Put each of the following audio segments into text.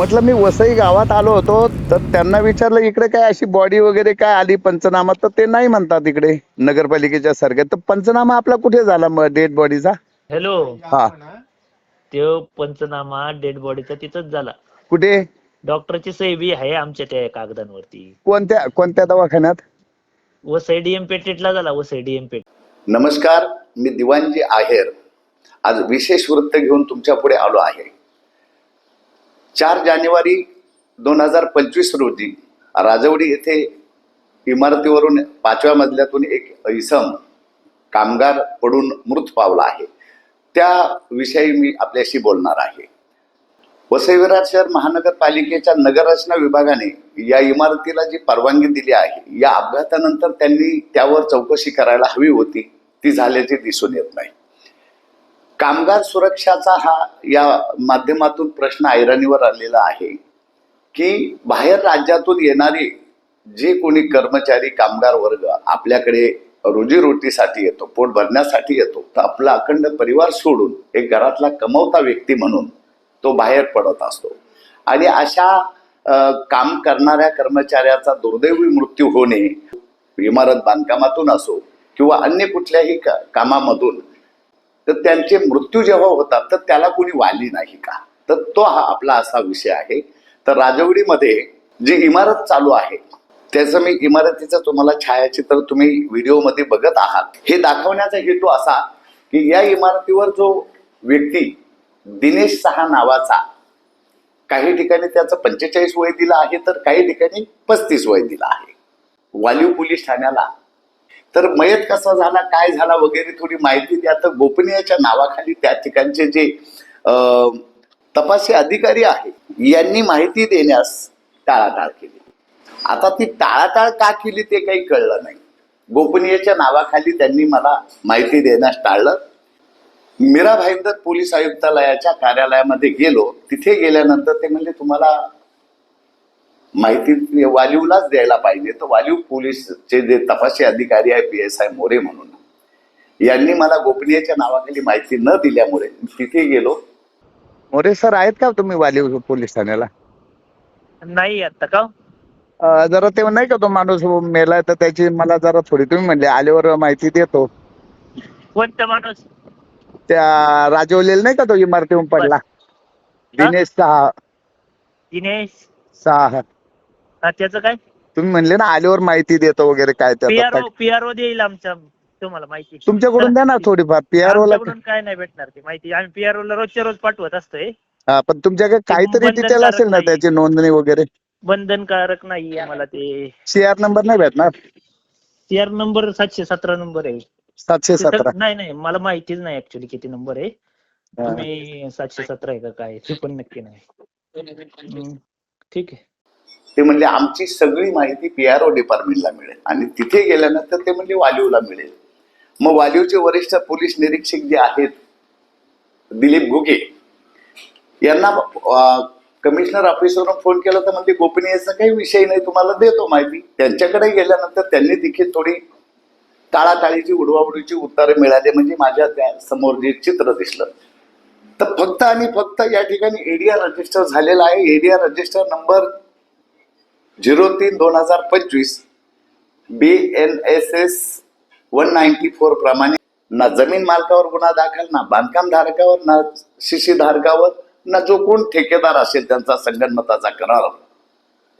म्हटलं मी वसई गावात आलो होतो तर त्यांना विचारलं इकडे काय अशी बॉडी वगैरे काय आली पंचनामा तर ते नाही म्हणतात इकडे नगरपालिकेच्या सारख्या तर पंचनामा आपला कुठे झाला मग डेड बॉडीचा हॅलो हा. तो पंचनामा डेड बॉडीचा तिथंच झाला. कुठे? डॉक्टरची सही बी आहे आमच्या त्या कागदांवरती. कोणत्या कोणत्या दवाखान्यात? वसई डीएम पेटेटला झाला वसई डीएम पेट नमस्कार मी दिवाणजी आहेर. आज विशेष वृत्त घेऊन तुमच्यापुढे आलो आहे. चार जानेवारी दोन हजार पंचवीस रोजी राजवडी येथे इमारतीवरून पाचव्या मजल्यातून एक इसम कामगार पडून मृत पावला आहे. त्याविषयी मी आपल्याशी बोलणार आहे. वसईविराट शहर महानगरपालिकेच्या नगररचना विभागाने या इमारतीला जी परवानगी दिली आहे या अपघातानंतर त्यांनी त्यावर चौकशी करायला हवी होती. ती झाल्याचे दिसून येत नाही. कामगार सुरक्षाचा हा या माध्यमातून प्रश्न ऐरणीवर आलेला आहे की बाहेर राज्यातून येणारे जे कोणी कर्मचारी कामगार वर्ग आपल्याकडे रोजीरोटीसाठी येतो पोट भरण्यासाठी येतो तर आपला अखंड परिवार सोडून एक घरातला कमवता व्यक्ती म्हणून तो बाहेर पडत असतो. आणि अशा काम करणाऱ्या कर्मचाऱ्याचा दुर्दैवी मृत्यू होणे इमारत बांधकामातून असो किंवा अन्य कुठल्याही का- कामामधून तर त्यांचे मृत्यू जेव्हा होतात तर त्याला कोणी वाली नाही का? तर तो हा आपला असा विषय आहे. तर राजवडीमध्ये जी इमारत चालू आहे त्याचं मी इमारतीचं तुम्हाला छायाचित्र तुम्ही व्हिडिओमध्ये बघत आहात. हे दाखवण्याचा हेतू असा की या इमारतीवर जो व्यक्ती दिनेश सहा नावाचा काही ठिकाणी त्याचं पंचेचाळीस वय दिलं आहे तर काही ठिकाणी पस्तीस वय दिलं आहे. वालीव पोलीस ठाण्याला तर मयत कसा झाला काय झाला वगैरे थोडी माहिती द्या. तर गोपनीयच्या नावाखाली त्या ठिकाणचे जे तपासी अधिकारी आहेत यांनी माहिती देण्यास टाळाटाळ केली. आता ती टाळाटाळ का केली ते काही कळलं नाही. गोपनीयच्या नावाखाली त्यांनी मला माहिती देण्यास टाळलं. मीरा भाईंदर पोलीस आयुक्तालयाच्या कार्यालयामध्ये गेलो. तिथे गेल्यानंतर ते म्हणजे तुम्हाला माहिती वालीवलाच द्यायला पाहिजे. तर वालीव पोलीसचे जे तपासी अधिकारी आहे पी एस आय मोरे म्हणून. यांनी मला गोपनीयच्या नावाखाली माहिती न दिल्यामुळे तिथे गेलो. मोरे सर आहेत का तुम्ही वालीव पोलीस ठाण्याला? नाही आता का? अं, जरा ते नाही का तो माणूस मेलाय तर त्याची मला जरा थोडी तुम्ही म्हणले आल्यावर माहिती देतो. कोणता माणूस? त्या राजवलेला नाही का तो इमारतीहून पडला? दिनेश सहा. दिनेश? सहा. हा त्याचं काय? तुम्ही म्हणले ना आल्यावर माहिती देतो वगैरे काय त्याचं. पीआरओ काय पीआरओ देईल आमच्या तुम्हाला माहिती. तुमच्याकडून द्या ना थोडीफार पीआरओ ला आमच्याकडून काय नाही भेटणार ती माहिती. आम्ही पीआरओ ला रोजच्या रोज पाठवत असतोय. हा, पण तुमच्याकडे काहीतरी बंधनकारक डिटेल असेल ना नाही. त्याची नोंदणी वगैरे? बंधनकारक नाही आम्हाला ते. सीआर नंबर नाही भेटणार? सीआर नंबर सातशे सतरा नंबर आहे. सातशे सतरा. नाही नाही मला माहितीच नाही ऍक्च्युली किती नंबर आहे. तुम्ही सातशे सतरा आहे का काय ते पण नक्की नाही. हम्म, ठीक आहे. ते म्हणले आमची सगळी माहिती पी आर ओ डिपार्टमेंटला मिळेल. आणि तिथे गेल्यानंतर ते म्हणजे वालीवला मिळेल. मग वालीवचे वरिष्ठ पोलीस निरीक्षक जे आहेत दिलीप घुगे यांना कमिशनर ऑफिसवरून फोन केला तर म्हणजे गोपनीयचा काही विषय नाही तुम्हाला देतो माहिती. त्यांच्याकडे गेल्यानंतर त्यांनी देखील थोडी टाळाटाळीची उडवाउडीची उत्तरे मिळाली. म्हणजे माझ्या त्या समोर जे चित्र दिसलं. तर फक्त आणि फक्त या ठिकाणी एडीआर रजिस्टर झालेला आहे. एडीआर रजिस्टर नंबर झिरो तीन दोन हजार पंचवीस B N S S one ninety four प्रमाणे ना जमीन मालकावर गुन्हा दाखल ना बांधकाम धारकावर ना शिशी धारकावर ना जो कोण ठेकेदार असेल त्यांचा संगणमताचा करार.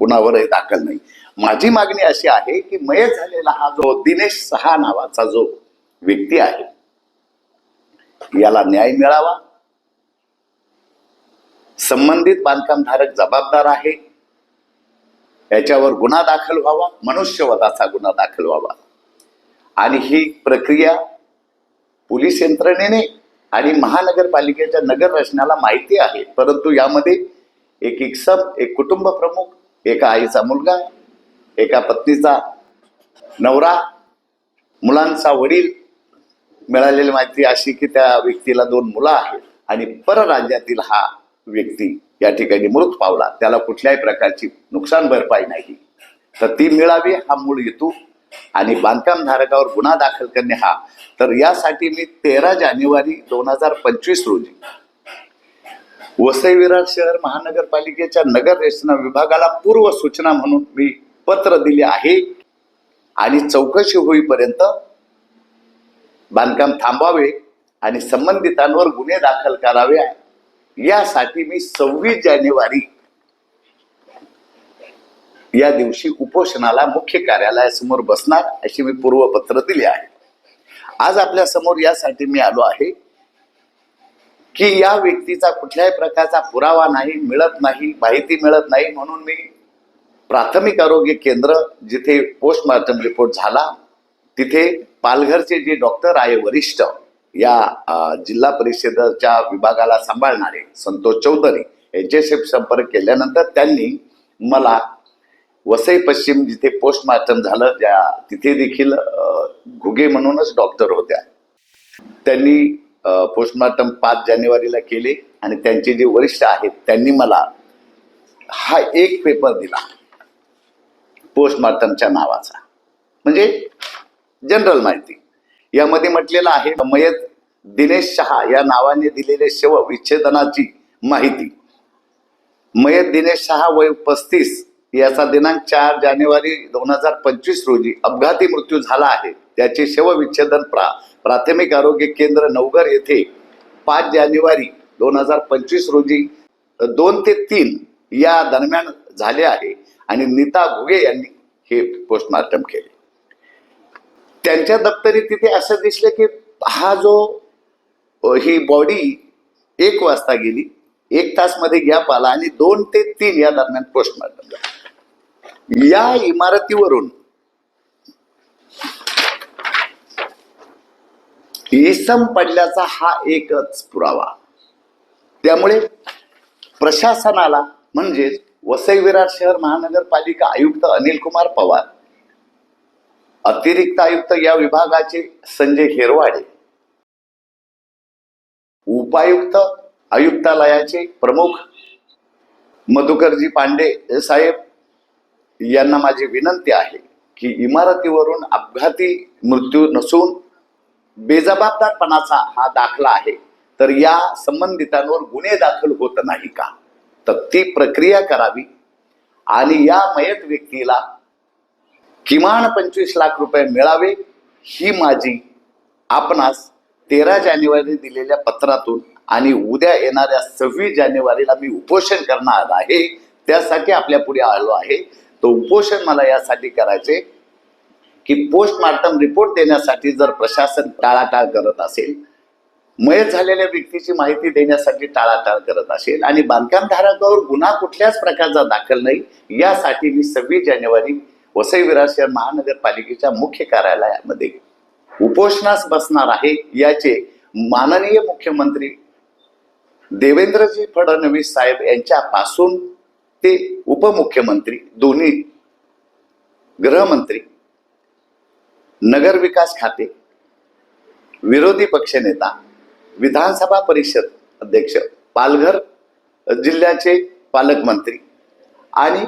कुणावरही दाखल नाही. माझी मागणी अशी आहे की मय झालेला हा जो दिनेश सहा नावाचा जो व्यक्ती आहे याला न्याय मिळावा. संबंधित बांधकामधारक जबाबदार आहे. याच्यावर गुन्हा दाखल व्हावा मनुष्यवधाचा गुन्हा दाखल व्हावा. आणि ही प्रक्रिया पोलीस यंत्रणेने आणि महानगरपालिकेच्या नगर रचनाला माहिती आहे. परंतु यामध्ये एक इक्सम एक कुटुंब प्रमुख एका आईचा मुलगा एका पत्नीचा नवरा मुलांचा वडील मिळालेली माहिती अशी की त्या व्यक्तीला दोन मुलं आहेत आणि परराज्यातील हा व्यक्ती या ठिकाणी मृत पावला. त्याला कुठल्याही प्रकारची नुकसान भरपाई नाही. तर ती मिळावी हा मूळ हेतू. आणि बांधकाम धारकावर गुन्हा दाखल करणे हा. तर यासाठी मी तेरा जानेवारी दोन हजार पंचवीस रोजी वसई विरार शहर महानगरपालिकेच्या नगर रचना विभागाला पूर्व सूचना म्हणून मी पत्र दिले आहे. आणि चौकशी होईपर्यंत बांधकाम थांबावे आणि संबंधितांवर गुन्हे दाखल करावे. यासाठी मी सव्वीस जानेवारी या दिवशी उपोषणाला मुख्य कार्यालयासमोर बसणार अशी मी पूर्वपत्र दिले आहे. आज आपल्यासमोर यासाठी मी आलो आहे की या व्यक्तीचा कुठल्याही प्रकारचा पुरावा नाही मिळत नाही माहिती मिळत नाही म्हणून मी प्राथमिक आरोग्य केंद्र जिथे पोस्टमार्टम रिपोर्ट झाला तिथे पालघरचे जे डॉक्टर आहे वरिष्ठ या जिल्हा परिषदेच्या विभागाला सांभाळणारे संतोष चौधरी यांच्याशी संपर्क केल्यानंतर त्यांनी मला वसई पश्चिम जिथे पोस्टमार्टम झालं त्या तिथे देखील घुगे म्हणूनच डॉक्टर होत्या. त्यांनी पोस्टमार्टम पाच जानेवारीला केले आणि त्यांचे जे वरिष्ठ आहेत त्यांनी मला हा एक पेपर दिला पोस्टमार्टमच्या नावाचा. म्हणजे जनरल माहिती. यामध्ये म्हटलेलं आहे मयत दिनेश शहा या नावाने दिलेले शव विच्छेदनाची माहिती. मयत दिनेश शहा वय पस्तीस याचा दिनांक चार जानेवारी दोन हजार पंचवीस रोजी अपघाती मृत्यू झाला आहे. त्याचे शवविच्छेदन प्रा प्राथमिक आरोग्य केंद्र नवघर येथे पाच जानेवारी दोन हजार पंचवीस रोजी दोन ते तीन या दरम्यान झाले आहे आणि नीता घुगे यांनी हे पोस्टमार्टम केले. त्यांच्या दप्तरी तिथे असं दिसलं की हा जो ही बॉडी एक वाजता गेली एक तासमध्ये गॅप आला आणि दोन ते तीन या दरम्यान पोस्टमार्टम या इमारतीवरून इसम पडल्याचा हा एकच पुरावा. त्यामुळे प्रशासनाला म्हणजेच वसई विरार शहर महानगरपालिका आयुक्त अनिल कुमार पवार अतिरिक्त आयुक्त या विभागाचे संजय हेरवाडे उपायुक्त आयुक्तालयाचे प्रमुख मधुकरजी पांडे साहेब यांना माझी विनंती आहे की इमारतीवरून अपघाती मृत्यू नसून बेजबाबदारपणाचा हा दाखला आहे तर या संबंधितांवर गुन्हे दाखल होत नाही का? तर ती प्रक्रिया करावी आणि या मयत व्यक्तीला किमान पंचवीस लाख रुपये मिळावे ही माझी आपणास तेरा जानेवारी दिलेल्या पत्रातून आणि उद्या येणाऱ्या सव्वीस जानेवारीला मी उपोषण करणार आहे त्यासाठी आपल्या पुढे आलो आहे. तो उपोषण मला यासाठी करायचे की पोस्टमार्टम रिपोर्ट देण्यासाठी जर प्रशासन टाळाटाळ करत असेल मयत झालेल्या व्यक्तीची माहिती देण्यासाठी टाळाटाळ करत असेल आणि बांधकामधारकावर गुन्हा कुठल्याच प्रकारचा दाखल नाही यासाठी मी सव्वीस जानेवारी वसई विरार शहर महानगरपालिकेच्या मुख्य कार्यालयामध्ये उपोषणास बसणार आहे याचे माननीय मुख्यमंत्री देवेंद्रजी फडणवीस साहेब यांच्यापासून ते उपमुख्यमंत्री दोन्ही गृहमंत्री नगर विकास खाते विरोधी पक्षनेता विधानसभा परिषद अध्यक्ष पालघर जिल्ह्याचे पालकमंत्री आणि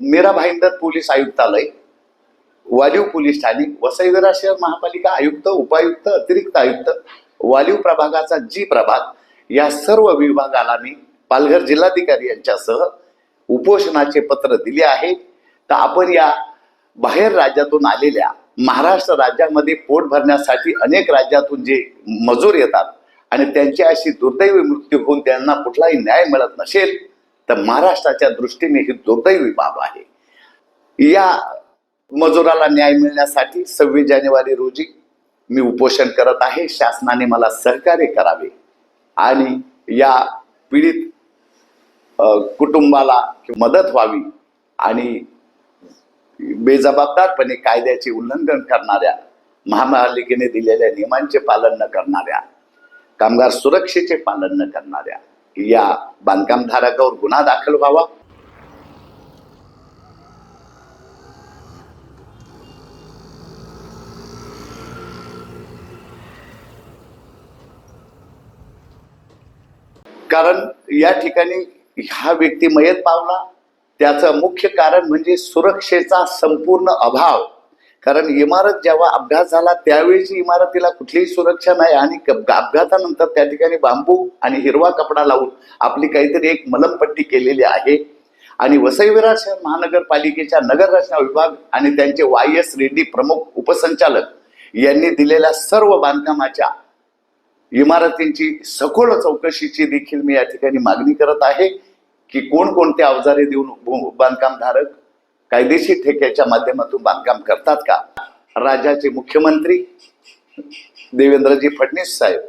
मीरा भाईंदर पोलीस आयुक्तालय वालीव पोलीस ठाणे वसई शहर महापालिका आयुक्त उपायुक्त अतिरिक्त आयुक्त वालीव प्रभागाचा जी प्रभाग या सर्व विभागाला मी पालघर जिल्हाधिकारी यांच्यासह उपोषणाचे पत्र दिले आहे. तर आपण या बाहेर राज्यातून आलेल्या महाराष्ट्र राज्यामध्ये पोट भरण्यासाठी अनेक राज्यातून जे मजूर येतात आणि त्यांची अशी दुर्दैवी मृत्यू होऊन त्यांना कुठलाही न्याय मिळत नसेल तर महाराष्ट्राच्या दृष्टीने ही दुर्दैवी बाब आहे. या मजुराला न्याय मिळण्यासाठी सव्वीस जानेवारी रोजी मी उपोषण करत आहे. शासनाने मला सहकार्य करावे. आणि या पीडित कुटुंबाला मदत व्हावी आणि बेजबाबदारपणे कायद्याचे उल्लंघन करणाऱ्या महापालिकेने दिलेल्या नियमांचे पालन न करणाऱ्या कामगार सुरक्षेचे पालन न करणाऱ्या या बांधकाम धारकावर गुन्हा दाखल व्हावा. कारण या ठिकाणी हा व्यक्ती मयत पावला. त्याचं मुख्य कारण म्हणजे सुरक्षेचा संपूर्ण अभाव. कारण इमारत जेव्हा अपघात झाला त्यावेळीची इमारतीला कुठलीही सुरक्षा नाही आणि अपघातानंतर त्या ठिकाणी बांबू आणि हिरवा कपडा लावून आपली काहीतरी एक मलमपट्टी केलेली आहे. आणि वसई विरार शहर महानगरपालिकेच्या नगर रचना विभाग आणि त्यांचे वाय एस रेड्डी प्रमुख उपसंचालक यांनी दिलेल्या सर्व बांधकामाच्या इमारतींची सखोल चौकशीची देखील मी या ठिकाणी मागणी करत आहे की कोणकोणते अवजारे देऊन बांधकामधारक कायदेशीर ठेक्याच्या माध्यमातून बांधकाम करतात का? राज्याचे मुख्यमंत्री देवेंद्रजी फडणवीस साहेब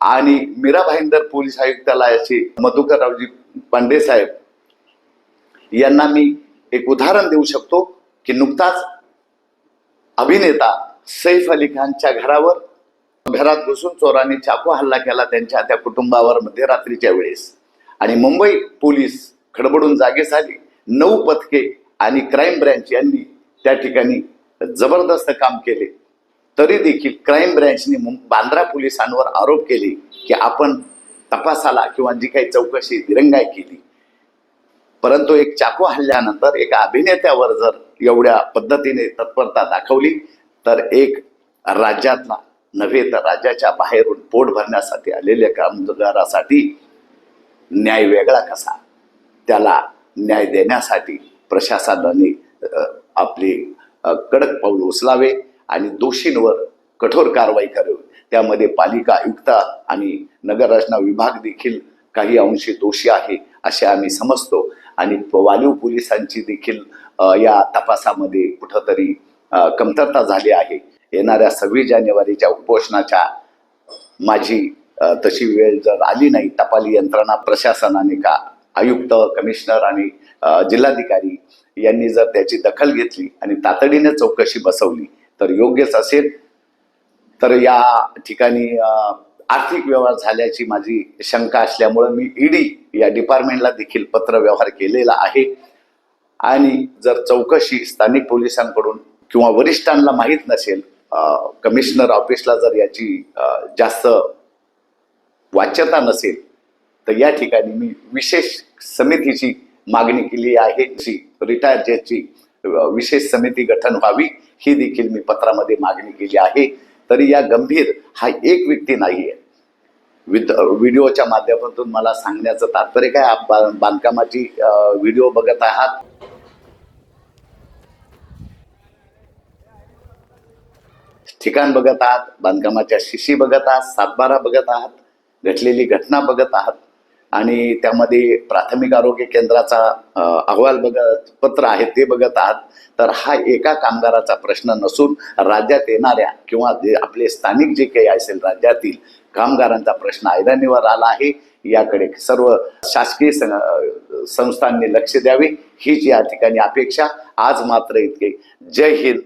आणि मीरा भाईंदर पोलीस आयुक्तालयाचे मधुकररावजी पांडे साहेब यांना मी एक उदाहरण देऊ शकतो की नुकताच अभिनेता सैफ अली खानच्या घरावर घरात घुसून चोरांनी चाकू हल्ला केला त्यांच्या त्या कुटुंबावर मध्यरात्रीच्या वेळेस. आणि मुंबई पोलीस खडबडून जागे झाली नऊ पथके आणि क्राईम ब्रँच यांनी त्या ठिकाणी जबरदस्त काम केले. तरी देखील क्राईम ब्रँचने बांद्रा पोलिसांवर आरोप केले की आपण तपासाला किंवा जी काही चौकशी दिरंगाई केली. परंतु एक चाकू हल्ल्यानंतर एका अभिनेत्यावर जर एवढ्या पद्धतीने तत्परता दाखवली तर एक राज्यातला नव्हे तर राज्याच्या बाहेरून पोट भरण्यासाठी आलेल्या कामगारासाठी न्याय वेगळा कसा? त्याला न्याय देण्यासाठी प्रशासनाने आपले कडक पाऊल उचलावे आणि दोषींवर कठोर कारवाई करावी. त्यामध्ये पालिका आयुक्त आणि नगररचना विभाग देखील काही अंशी दोषी आहे असे आम्ही समजतो. आणि वालीव पोलिसांची देखील या तपासामध्ये कुठंतरी कमतरता झाली आहे. येणाऱ्या सव्वीस जानेवारीच्या उपोषणाच्या माझी तशी वेळ जर आली नाही टपाली यंत्रणा प्रशासनाने का आयुक्त कमिशनर आणि जिल्हाधिकारी यांनी जर त्याची दखल घेतली आणि तातडीने चौकशी बसवली तर योग्यच असेल. तर या ठिकाणी आर्थिक व्यवहार झाल्याची माझी शंका असल्यामुळं मी ईडी या डिपार्टमेंटला देखील पत्र व्यवहार केलेला आहे. आणि जर चौकशी स्थानिक पोलिसांकडून किंवा वरिष्ठांना माहीत नसेल कमिशनर ऑफिसला जर याची जास्त वाच्यता नसेल तर या ठिकाणी मी विशेष समितीची मागणी केली आहे जी रिटायर ज्याची विशेष समिती गठन व्हावी ही देखील मी पत्रामध्ये मागणी केली आहे. तरी या गंभीर हा एक व्यक्ती नाही आहे विद व्हिडिओच्या माध्यमातून मला सांगण्याचं तात्पर्य काय? आप बांधकामाची व्हिडिओ बघत आहात? ठिकाण बघत आहात बांधकामाच्या शिशी बघत आहात सातबारा बघत आहात घडलेली घटना बघत आहात. आणि त्यामध्ये प्राथमिक आरोग्य केंद्राचा अहवाल बघत पत्र आहे ते बघत आहात. तर हा एका कामगाराचा प्रश्न नसून राज्यात येणाऱ्या किंवा जे आपले स्थानिक जे काही असेल राज्यातील कामगारांचा प्रश्न ऐरणीवर आला आहे. याकडे सर्व शासकीय सं- संस्थांनी लक्ष द्यावे. हीच या ठिकाणी अपेक्षा. आज मात्र इतके. जय हिंद.